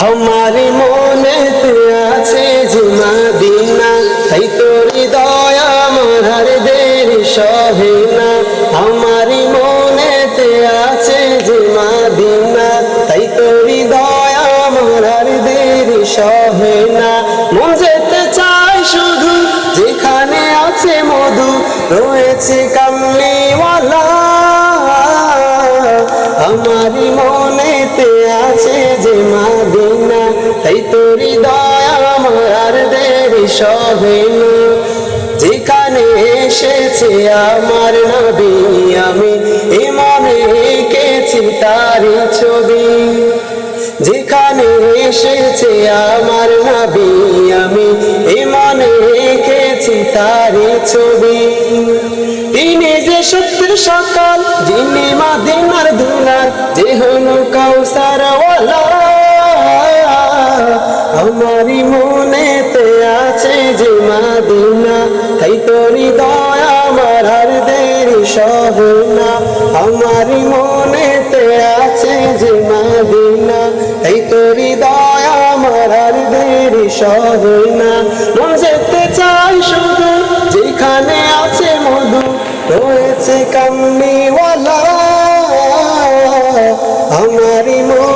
আমার মনেতে আছে জুমা মাদিনা তাই তোর হৃদয় আমার হার সহে না আমার মনেতে আছে জুমা মাদিনা তাই তোর হৃদয় আমার হার সহে না মন যেতে চাই শুধু যেখানে আছে মধু রয়েছে কামলিওয়ালা আমারি মনেতে আছে যে মা তাই তোরি দয়া আমার দেরি সবে না। যেখানে এসেছে আমার নবী, আমি ইমানে এঁকেছি তারি ছবি। যেখানে এসেছে আমার নবী, আমি ইমানে এঁকেছি তারি ছবি। তিনি যে সত্যের সকাল, যিনি মাদিনার দুলার যে হলো কাউসার আমারি মাদিনা তাই তোরি দয়া আমার আর দেরি সব না। আমারি মনেতে আছে যে মাদিনা তাই তোরি দয়া আমার আর দেরি সব না। মন যেতে চাই শুধু যেখানে আছে মধু, রয়েছে কামনিওয়ালা আমারি মনেতে